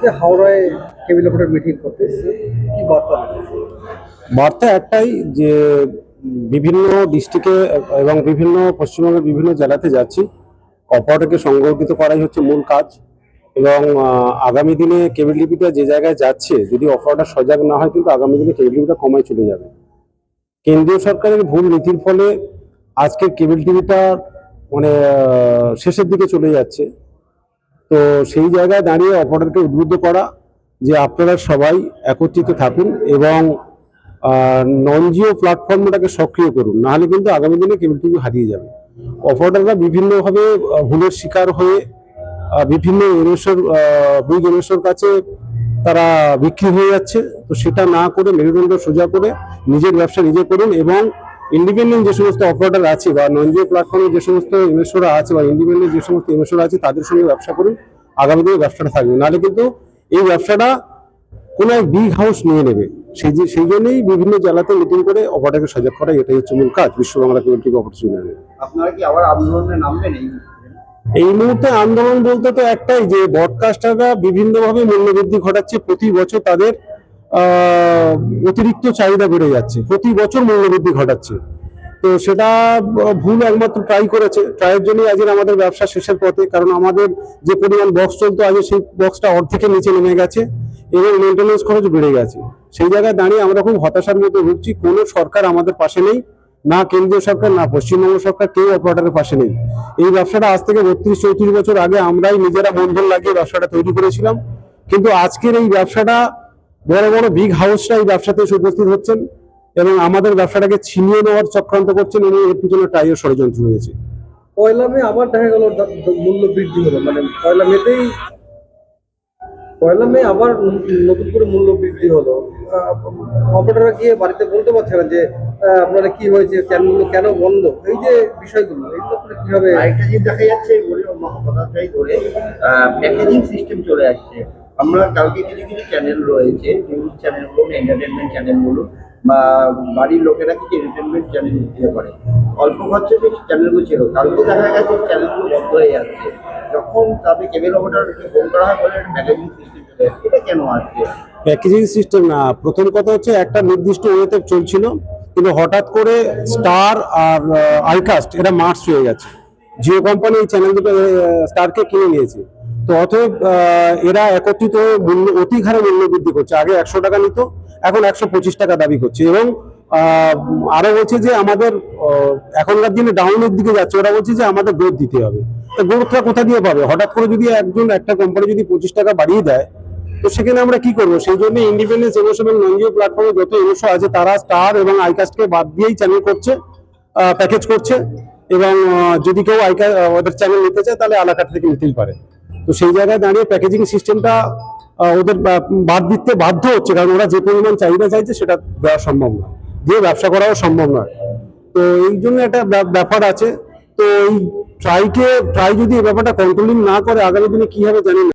আজকে হাওড়ায় cable operator meeting করতে কি বার্তা বার্তা একটাই যে, বিভিন্ন ডিস্ট্রিক্টে এবং বিভিন্ন পশ্চিমবঙ্গের বিভিন্ন জেলাতে যাচ্ছি। অপারেটরকে সংগঠিত করাই হচ্ছে মূল কাজ। এবং আগামী দিনে কেবিল লিপিটা যে জায়গায় যাচ্ছে, যদি অপারেটর সজাগ না হয়, কিন্তু আগামী দিনে কেবিল লিপিটা কমায় চলে যাবে। কেন্দ্রীয় সরকারের ভুল নীতির ফলে আজকের কেবিল টিভিটা মানে শেষের দিকে চলে যাচ্ছে। তো সেই জায়গায় দাঁড়িয়ে অপারেটরকে উদ্বুদ্ধ করা যে আপনারা সবাই একত্রিত থাকুন এবং নন জিও প্ল্যাটফর্মটাকে সক্রিয় করুন, নাহলে কিন্তু আগামী দিনে কেবল টিভি হারিয়ে যাবে। অপারেটররা বিভিন্নভাবে ভুলের শিকার হয়ে বিভিন্ন এনএসওর দুই এনএসওর কাছে তারা বিক্রি হয়ে যাচ্ছে। তো সেটা না করে মেরুদণ্ড সোজা করে নিজের ব্যবসা নিজে করুন এবং ইন্ডিপেন্ডেন্ট যে সমস্ত অপারেটর আছে বা নন জিও প্ল্যাটফর্মে যে সমস্ত ইনভেস্টররা আছে বা ইন্ডিপেন্ডেন্ট যে সমস্ত ইনভেস্টর আছে তাদের সঙ্গে ব্যবসা করুন আগামী দিনে ব্যবসাটা থাকবে। নাহলে কিন্তু এই ব্যবসাটা কোনো এক বিগ হাউস নিয়ে নেবে। সেই যে সেই জন্যই বিভিন্ন জেলাতে মিটিং করে অপারেটরকে সজাগ করা এটাই হচ্ছে মূল কাজ বিশ্ব বাংলা অপারেটর ইউনিয়নের আপনারা কি আবার আন্দোলনে নামবেন এই এই মুহূর্তে আন্দোলন বলতে তো একটাই যে ব্রডকাস্টাররা বিভিন্নভাবে মূল্যবৃদ্ধি ঘটাচ্ছে প্রতি বছর তাদের অতিরিক্ত চাহিদা বেড়ে যাচ্ছে। প্রতি বছর মূল্যবৃদ্ধি ঘটাচ্ছে। তো সেটা ভুল একমাত্র ট্রাই করেছে। ট্রাইয়ের জন্যই আজকে আমাদের ব্যবসা শেষের পথে, কারণ আমাদের যে পরিমাণ বক্স চলতো আগে সেই বক্সটা অর্ধেকের নিচে নেমে গেছে এবং মেনটেন্যান্স খরচ বেড়ে গেছে। সেই জায়গায় দাঁড়িয়ে আমরা খুব হতাশার মতো ভুগছি। কোনো সরকার আমাদের পাশে নেই, না কেন্দ্রীয় সরকার, না পশ্চিমবঙ্গ সরকার, কেউ অপারেটরের পাশে নেই। এই ব্যবসাটা আজ থেকে বত্রিশ, চৌত্রিশ বছর আগে আমরাই নিজেরা বন্ধন লাগিয়ে ব্যবসাটা তৈরি করেছিলাম। কিন্তু আজকের এই ব্যবসাটা বড় বড় বিগ হাউসরা এই ব্যবসাতে এসে উপস্থিত হচ্ছেন এবং আমাদের ব্যবসাটাকে ছিনিয়ে নেওয়ার চক্রান্ত করছেন এবং এর পিছনে টাইয়ের ষড়যন্ত্র রয়েছে পয়লা মে আবার দেখা গেল মূল্য বৃদ্ধি হলো মানে পয়লা মেতেই পয়লা মে আবার নতুন করে মূল্য বৃদ্ধি হলো। অপারেটররা গিয়ে বাড়িতে বলতে পারছে না যে আহ, আপনারা কি হয়েছে চ্যানেলগুলো কেন বন্ধ? এই যে বিষয়গুলো এগুলো আপনারা কীভাবে আরেকটা জিনিস দেখা যাচ্ছে ধরে প্যাকেজিং সিস্টেম চলে আসছে। আমরা কালকে কিছু কিছু চ্যানেল রয়েছে নিউজ চ্যানেল বলুন এন্টারটেনমেন্ট চ্যানেল বলুন, বা বাড়ির লোকেরা কিছু এন্টারটেনমেন্ট চ্যানেল দিতে পারে। অল্প খরচে যে চ্যানেলগুলো ছিল। কালকে দেখা গেছে চ্যানেলগুলো বন্ধ হয়ে যাচ্ছে। যখন তাদের কেবল অপারেটরকে ফোন করা হয়, বলে প্যাকেজিং সিস্টেম চলে আসছে। এটা কেন আসছে? প্যাকেজিং সিস্টেম না। প্রথম কথা হচ্ছে, একটা নির্দিষ্ট ওয়েতে চলছিল, কিন্তু হঠাৎ করে স্টার আর আইকাস্ট এরা মার্চ হয়ে গেছে। জিও কোম্পানি এই চ্যানেল দুটো স্টারকে কিনে নিয়েছে। তো অতএব এরা একত্রিত মূল্য, অতি হারে মূল্য বৃদ্ধি করছে। আগে একশো টাকা নিত, এখন একশো পঁচিশ টাকা দাবি করছে। এবং আরও বলছে যে আমাদের এখনকার দিনে ডাউনের দিকে যাচ্ছে। ওরা বলছে যে আমাদের গ্রোথ দিতে হবে। তো গ্রোথটা কোথা দিয়ে পাবে? হঠাৎ করে যদি একজন, একটা কোম্পানি যদি পঁচিশ টাকা বাড়িয়ে দেয়, তো সেখানে আমরা কি করব? সেই জন্য ইন্ডিপেন্ডেন্স এমোশন এবং প্ল্যাটফর্মে যত এমোশন আছে, তারা স্টার এবং আইকাস্টকে বাদ দিয়েই চ্যানেল করছে প্যাকেজ করছে। এবং যদি কেউ আইকা ওদের চ্যানেল নিতে চায়, তাহলে আলাকাট থেকে নিতেই পারে। তো সেই জায়গায় দাঁড়িয়ে প্যাকেজিং সিস্টেমটা ওদের বাদ দিতে বাধ্য হচ্ছে, কারণ ওরা যে পরিমাণ চাহিদা চাইছে সেটা দেওয়া সম্ভব নয়। দিয়ে ব্যবসা করাও সম্ভব নয়। তো এই জন্য একটা ব্যা- ব্যাপার আছে। তো এই ট্রাইকে ট্রাই যদি এই ব্যাপারটা কন্ট্রোলিং না করে, আগামী দিনে কি হবে জানি না।